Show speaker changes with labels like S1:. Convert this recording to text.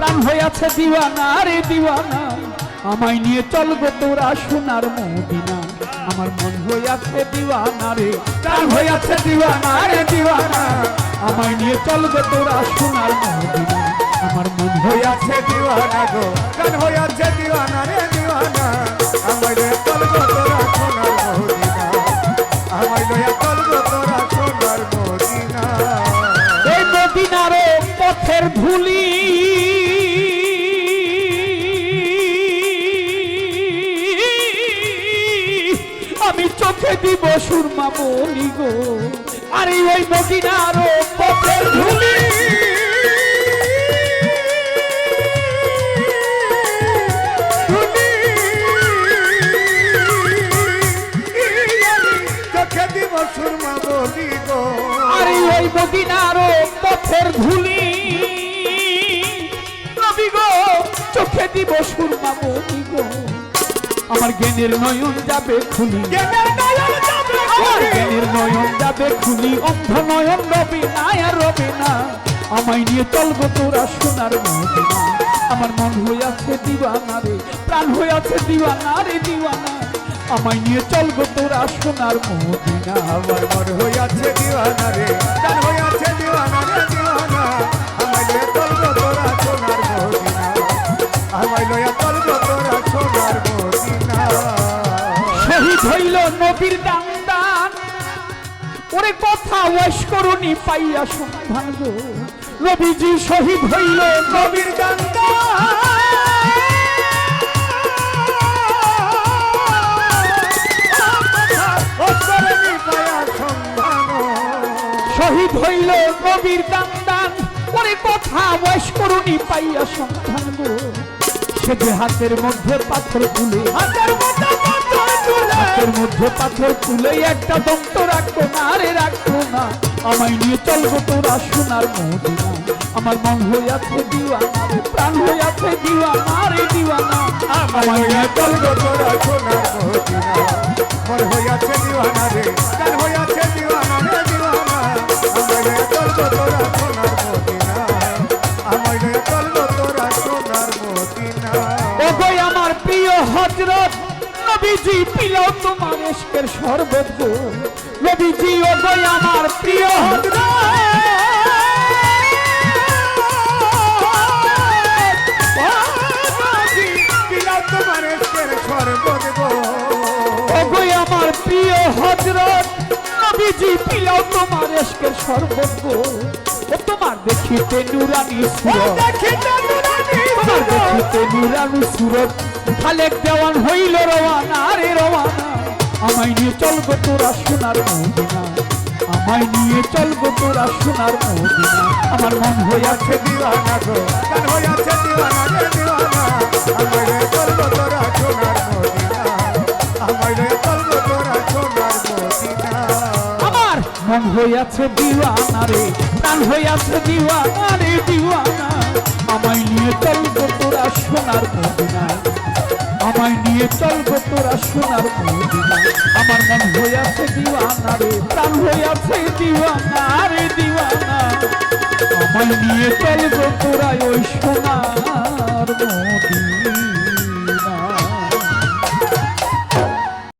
S1: প্রাণ হইয়াছে দিওয়ানা রে দিওয়ানা। আমায় নিয়ে চলবো তোরা সোনার মদিনা। আমার মন হইয়াছে দিওয়ানা রে, প্রাণ হইয়াছে দিওয়ানা রে দিওয়ানা। আমায় নিয়ে চলবো তোরা সোনার মদিনা। আমার মন হইয়াছে
S2: দিওয়ানা গো গান হইয়াছে দিওয়ানা রে, দিওয়ানা। আমায় লয়া চলবো তোরা সোনার মদিনা। আমায় লয়া চলবো তোরা সোনার মদিনা।
S1: এই মদিনার পথের ধুলি আমি চোখে দিব সুরমা বলি গো। আরে ওই মদিনার পথের ধুলি। আরে ওই মদিনার পথের ধুলি। নবী গো, চোখে দিব সুরমা বলি গো। আমার জ্ঞানের নয়ন যাবে খুলি আমার। জ্ঞানের নয়ন যাবে খুলি অন্ধ নয়ন রবি না আর রবে না। আমায় নিয়ে চলবো তোরা সোনার মদিনা আমার মন হইয়াছে দিওয়ানা রে প্রাণ হইয়াছে দিওয়ানা রে দিওয়ানা। আমায় নিয়ে চলবো তোরা সোনার মদিনা
S2: আমার মন হইয়াছে দিওয়ানা রে হইয়াছে দিওয়ানা রে দিওয়ানা।
S1: হইল নবীর দান দান ওরে কথা ওয়াস করুনি পাইয়া সন্ধান নবীজি শহীদ হইল নবীর
S2: সন্ধান
S1: শহীদ হইল নবীর দান দান ওরে কথা ওয়াস করুনি পাইয়া সন্ধান গো। সে হাতের মধ্যে পাথর তুলে
S2: হাতের মধ্যে পাথর
S1: মধ্যে পাথর তুলে একটা দন্ত রাখতো না রে রাখতো না। আমায় নিয়ে চলবো তোরা সোনার মদিনা। আমার মন হইয়াছে দিওয়ানা প্রাণ হইয়াছে দিওয়ানা রে দিওয়ানা। আমায় নিয়ে চলবো
S2: তোরা সোনার মদিনা। মন হইয়াছে দিওয়ানা রে গান হইয়াছে দিওয়ানা রে দিওয়ানা। আমার চলবো তোরা সোনার মদিনা। আমার চলবো তোরা সোনার মদিনা।
S1: ও গো আমার প্রিয় হজরত নবীজি পিলাও তোমার এসকের শরবত গো। নবীজি ও গো আমার প্রিয় হজরত।
S2: তোমার
S1: হজরত। নবীজি পিলাও এসকের ও দেখিতে নুরানি সুরত। তোমার
S2: সুরত।
S1: দেখিতে নুরানি সুরত। খালেক দেওয়ান হইল রওয়ানা রে রওয়ানা। আমায় নিয়ে চলবো তোরা সোনার মদিনা। আমায় নিয়ে চলবো তোরা সোনার মদিনা। আমার মন হইয়াছে
S2: আছে দিওয়ানা গো গান হইয়াছে দিওয়ানা রে দিওয়ানা। আমারে চলবো তোরা সোনার মদিনা। আমারে চলবো তোরা সোনার মদিনা।
S1: আমার মন হইয়াছে দিওয়ানা রে, প্রাণ হইয়াছে দিওয়ানা রে, দিওয়ানা। আমায় নিয়ে চলবো তোরা সোনার মদিনা। আমায় নিয়ে চলবো তোরা সোনার মদিনা আমার মন হইয়াছে দিওয়ানা রে, প্রাণ হইয়াছে দিওয়ানা রে, দিওয়ানা। আমায় নিয়ে চলবো তোরা